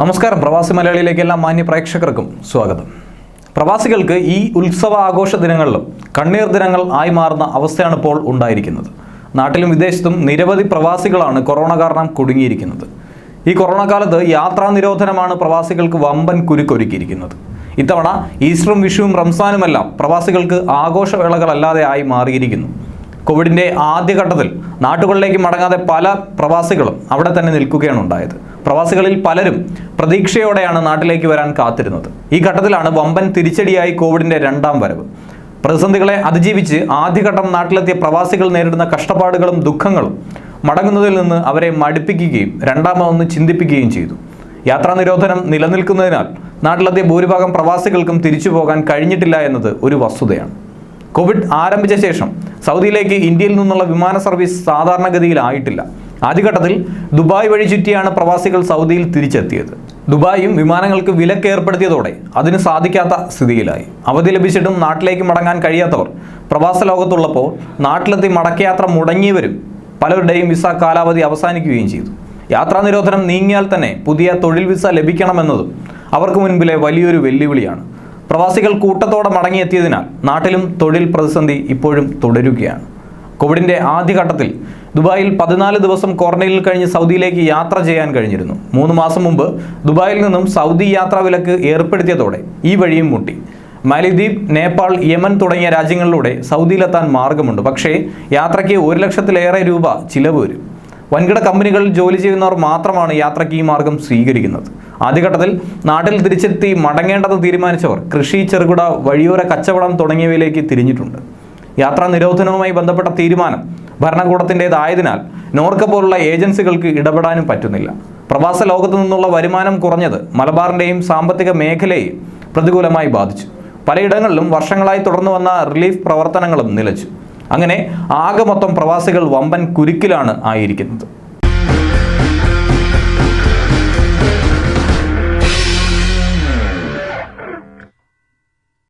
നമസ്കാരം. പ്രവാസി മലയാളിയിലേക്ക് എല്ലാ മാന്യ പ്രേക്ഷകർക്കും സ്വാഗതം. പ്രവാസികൾക്ക് ഈ ഉത്സവ ആഘോഷ ദിനങ്ങളിലും കണ്ണീർ ദിനങ്ങൾ ആയി മാറുന്ന അവസ്ഥയാണ് ഇപ്പോൾ ഉണ്ടായിരിക്കുന്നത്. നാട്ടിലും വിദേശത്തും നിരവധി പ്രവാസികളാണ് കൊറോണ കാരണം കുടുങ്ങിയിരിക്കുന്നത്. ഈ കൊറോണ കാലത്ത് യാത്രാ നിരോധനമാണ് പ്രവാസികൾക്ക് വമ്പൻ കുരുക്കൊരുക്കിയിരിക്കുന്നത്. ഇത്തവണ ഈസ്റ്ററും വിഷുവും റംസാനുമെല്ലാം പ്രവാസികൾക്ക് ആഘോഷവേളകളല്ലാതെ ആയി മാറിയിരിക്കുന്നു. കോവിഡിന്റെ ആദ്യഘട്ടത്തിൽ നാട്ടുകളിലേക്ക് മടങ്ങാതെ പല പ്രവാസികളും അവിടെ തന്നെ നിൽക്കുകയാണ് ഉണ്ടായത്. പ്രവാസികളിൽ പലരും പ്രതീക്ഷയോടെയാണ് നാട്ടിലേക്ക് വരാൻ കാത്തിരുന്നത്. ഈ ഘട്ടത്തിലാണ് വമ്പൻ തിരിച്ചടിയായി കോവിഡിന്റെ രണ്ടാം വരവ്. പ്രതിസന്ധികളെ അതിജീവിച്ച് ആദ്യഘട്ടം നാട്ടിലെത്തിയ പ്രവാസികൾ നേരിടുന്ന കഷ്ടപ്പാടുകളും ദുഃഖങ്ങളും മടങ്ങുന്നതിൽ നിന്ന് അവരെ മടുപ്പിക്കുകയും രണ്ടാമതൊന്ന് ചിന്തിപ്പിക്കുകയും ചെയ്തു. യാത്രാ നിരോധനം നിലനിൽക്കുന്നതിനാൽ നാട്ടിലെത്തിയ ഭൂരിഭാഗം പ്രവാസികൾക്കും തിരിച്ചു പോകാൻ കഴിഞ്ഞിട്ടില്ല എന്നത് ഒരു വസ്തുതയാണ്. കോവിഡ് ആരംഭിച്ച ശേഷം സൗദിയിലേക്ക് ഇന്ത്യയിൽ നിന്നുള്ള വിമാന സർവീസ് സാധാരണഗതിയിലായിട്ടില്ല. ആദ്യഘട്ടത്തിൽ ദുബായ് വഴി ചുറ്റിയാണ് പ്രവാസികൾ സൗദിയിൽ തിരിച്ചെത്തിയത്. ദുബായും വിമാനങ്ങൾക്ക് വിലക്ക് ഏർപ്പെടുത്തിയതോടെ അതിന് സാധിക്കാത്ത സ്ഥിതിയിലായി. അവധി ലഭിച്ചിട്ടും നാട്ടിലേക്ക് മടങ്ങാൻ കഴിയാത്തവർ പ്രവാസ ലോകത്തുള്ളപ്പോൾ നാട്ടിലെത്തി മടക്കയാത്ര മുടങ്ങിയവരും പലരുടെയും വിസ കാലാവധി അവസാനിക്കുകയും ചെയ്തു. യാത്രാ നിരോധനം നീങ്ങിയാൽ തന്നെ പുതിയ തൊഴിൽ വിസ ലഭിക്കണമെന്നതും അവർക്ക് മുൻപിലെ വലിയൊരു വെല്ലുവിളിയാണ്. പ്രവാസികൾ കൂട്ടത്തോടെ മടങ്ങിയെത്തിയതിനാൽ നാട്ടിലും തൊഴിൽ പ്രതിസന്ധി ഇപ്പോഴും തുടരുകയാണ്. കോവിഡിന്റെ ആദ്യഘട്ടത്തിൽ ദുബായിൽ പതിനാല് ദിവസം ക്വാറന്റൈനിൽ കഴിഞ്ഞ് സൗദിയിലേക്ക് യാത്ര ചെയ്യാൻ കഴിഞ്ഞിരുന്നു. മൂന്ന് മാസം മുമ്പ് ദുബായിൽ നിന്നും സൗദി യാത്രാ വിലക്ക് ഏർപ്പെടുത്തിയതോടെ ഈ വഴിയും മുട്ടി. മാലിദ്വീപ് നേപ്പാൾ യമൻ തുടങ്ങിയ രാജ്യങ്ങളിലൂടെ സൗദിയിലെത്താൻ മാർഗമുണ്ട്. പക്ഷേ യാത്രയ്ക്ക് ഒരു ലക്ഷത്തിലേറെ രൂപ ചിലവ് വരും. വൻകിട കമ്പനികളിൽ ജോലി ചെയ്യുന്നവർ മാത്രമാണ് യാത്രയ്ക്ക് ഈ മാർഗം സ്വീകരിക്കുന്നത്. ആദ്യഘട്ടത്തിൽ നാട്ടിൽ തിരിച്ചെത്തി മടങ്ങേണ്ടെന്ന് തീരുമാനിച്ചവർ കൃഷി ചെറുകിട വഴിയോര കച്ചവടം തുടങ്ങിയവയിലേക്ക് തിരിഞ്ഞിട്ടുണ്ട്. യാത്രാ നിരോധനവുമായി ബന്ധപ്പെട്ട തീരുമാനം ഭരണകൂടത്തിന്റെതായതിനാൽ നോർക്ക പോലുള്ള ഏജൻസികൾക്ക് ഇടപെടാനും പറ്റുന്നില്ല. പ്രവാസ ലോകത്തു നിന്നുള്ള വരുമാനം കുറഞ്ഞത് മലബാറിന്റെയും സാമ്പത്തിക മേഖലയെയും പ്രതികൂലമായി ബാധിച്ചു. പലയിടങ്ങളിലും വർഷങ്ങളായി തുടർന്നു വന്ന റിലീഫ് പ്രവർത്തനങ്ങളും നിലച്ചു. അങ്ങനെ ആകെ മൊത്തം പ്രവാസികൾ വമ്പൻ കുരുക്കിലാണ് ആയിരിക്കുന്നത്.